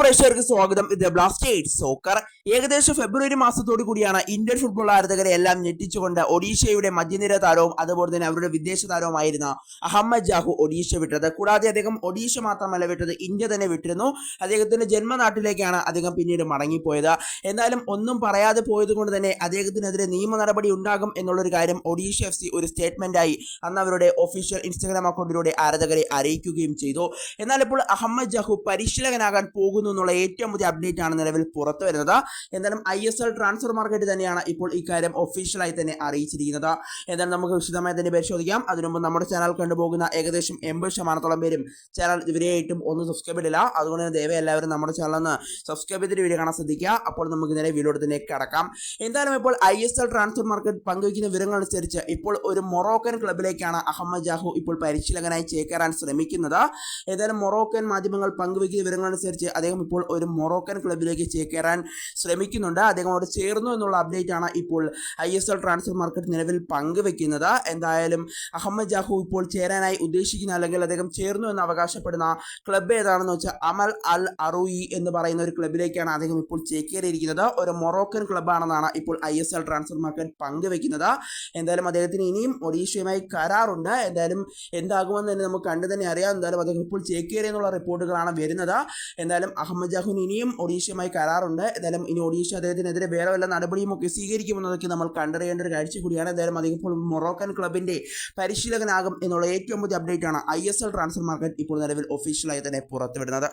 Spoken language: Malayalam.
പ്രേക്ഷകർക്ക് സ്വാഗതം. ഇത് ബ്ലാസ്റ്റേഴ്സ് സോക്കർ ഏകദേശം ഫെബ്രുവരി മാസത്തോടു കൂടിയാണ് ഇന്ത്യൻ ഫുട്ബോൾ ആരാധകരെ എല്ലാം ഞെട്ടിച്ചുകൊണ്ട് ഒഡീഷയുടെ മധ്യനിര താരവും അതുപോലെ തന്നെ അവരുടെ വിദേശ താരവുമായിരുന്ന അഹമ്മദ് ജാഹു ഒഡീഷ വിട്ടത്. കൂടാതെ അദ്ദേഹം ഒഡീഷ മാത്രമല്ല വിട്ടത് ഇന്ത്യ തന്നെ വിട്ടിരുന്നു. അദ്ദേഹത്തിന്റെ ജന്മനാട്ടിലേക്കാണ് അദ്ദേഹം പിന്നീട് മടങ്ങിപ്പോയത്. എന്നാലും ഒന്നും പറയാതെ പോയത് കൊണ്ട് തന്നെ അദ്ദേഹത്തിനെതിരെ നിയമ നടപടി ഉണ്ടാകും എന്നുള്ളൊരു കാര്യം ഒഡീഷ എഫ് സി ഒരു സ്റ്റേറ്റ്മെന്റായി അന്ന് അവരുടെ ഒഫീഷ്യൽ ഇൻസ്റ്റഗ്രാം അക്കൗണ്ടിലൂടെ ആരാധകരെ അറിയിക്കുകയും ചെയ്തു. എന്നാൽ ഇപ്പോൾ അഹമ്മദ് ജാഹു പരിശീലകനാകാൻ പോകുന്നു എന്നുള്ള ഏറ്റവും പുതിയ അപ്ഡേറ്റ് ആണ് നിലവിൽ പുറത്തു വരുന്നത്. എന്തായാലും I S L transfer market തന്നെയാണ് ഇപ്പോൾ ഇക്കാര്യം ഒഫീഷ്യലായി തന്നെ അറിയിച്ചിരിക്കുന്നത്. എന്തായാലും നമുക്ക് വിശദമായി തന്നെ പരിശോധിക്കാം. അതിനു മുമ്പ് നമ്മുടെ ചാനൽ കണ്ടുപോകുന്ന ഏകദേശം എൺപത് ശതമാനത്തോളം പേരും ചാനൽ ഇവരെയായിട്ടും ഒന്നും സബ്സ്ക്രൈബ് ചെയ്തില്ല അതുകൊണ്ട് തന്നെ എല്ലാവരും നമ്മുടെ ഒന്ന് സബ്സ്ക്രൈബ് ചെയ്തിട്ട് വീഡിയോ കാണാൻ ശ്രദ്ധിക്കുക. അപ്പോൾ നമുക്ക് നേരെ വീഡിയോ തന്നെ കടക്കാം. എന്തായാലും ഇപ്പോൾ I S L transfer market പങ്കുവയ്ക്കുന്ന വിവരങ്ങൾ അനുസരിച്ച് ഇപ്പോൾ ഒരു മൊറോക്കൻ ക്ലബിലേക്കാണ് അഹമ്മദ് ജാഹു ഇപ്പോൾ പരിശീലകനായി ചേക്കേറാൻ ശ്രമിക്കുന്നത്. ഏതായാലും മൊറോക്കൻ മാധ്യമങ്ങൾ പങ്കുവയ്ക്കുന്ന വിവരങ്ങൾ അനുസരിച്ച് അദ്ദേഹം ഇപ്പോൾ ഒരു മൊറോക്കൻ ക്ലബിലേക്ക് ചേക്കേറാൻ ശ്രമിക്കുന്നുണ്ട്. അദ്ദേഹം അവിടെ ചേർന്നു എന്നുള്ള അപ്ഡേറ്റ് ആണ് ഇപ്പോൾ I S L transfer market നിലവിൽ പങ്കുവെക്കുന്നത്. എന്തായാലും അഹമ്മദ് ജാഹു ഇപ്പോൾ ചേരാനായി ഉദ്ദേശിക്കുന്ന അല്ലെങ്കിൽ അദ്ദേഹം ചേർന്നു എന്ന് അവകാശപ്പെടുന്ന ക്ലബ്ബ് ഏതാണെന്ന് വെച്ചാൽ അമൽ അൽ അറൂയി എന്ന് പറയുന്ന ഒരു ക്ലബിലേക്കാണ് അദ്ദേഹം ഇപ്പോൾ ചേക്കേറിയിരിക്കുന്നത്. ഒരു മൊറോക്കൻ ക്ലബ്ബാണെന്നാണ് ഇപ്പോൾ I S L transfer market പങ്കുവെക്കുന്നത്. എന്തായാലും അദ്ദേഹത്തിന് ഇനിയും ഒഡീഷയുമായി കരാറുണ്ട്. എന്തായാലും എന്താകുമെന്ന് തന്നെ നമുക്ക് കണ്ടു തന്നെ അറിയാം. എന്തായാലും അദ്ദേഹം ഇപ്പോൾ ചേക്കേറി എന്നുള്ള റിപ്പോർട്ടുകളാണ് വരുന്നത്. എന്തായാലും അഹമ്മദ് ജാഹുൻ ഇനിയും ഒഡീഷയുമായി കരാറുണ്ട്. ഏതായാലും ഇനി ഒഡീഷ അദ്ദേഹത്തിനെതിരെ വേറെ വല്ല നടപടിയും ഒക്കെ സ്വീകരിക്കുമെന്നതൊക്കെ നമ്മൾ കണ്ടറിയേണ്ട ഒരു കാഴ്ച കൂടിയാണ്. ഏതായാലും അദ്ദേഹം ഇപ്പോൾ മൊറോക്കൻ ക്ലബിന്റെ പരിശീലകനാകും എന്നുള്ള ഏറ്റവും പുതിയ അപ്ഡേറ്റ് ആണ് I S L transfer market ഇപ്പോൾ നിലവിൽ ഒഫീഷ്യലായി തന്നെ പുറത്തുവിടുന്നത്.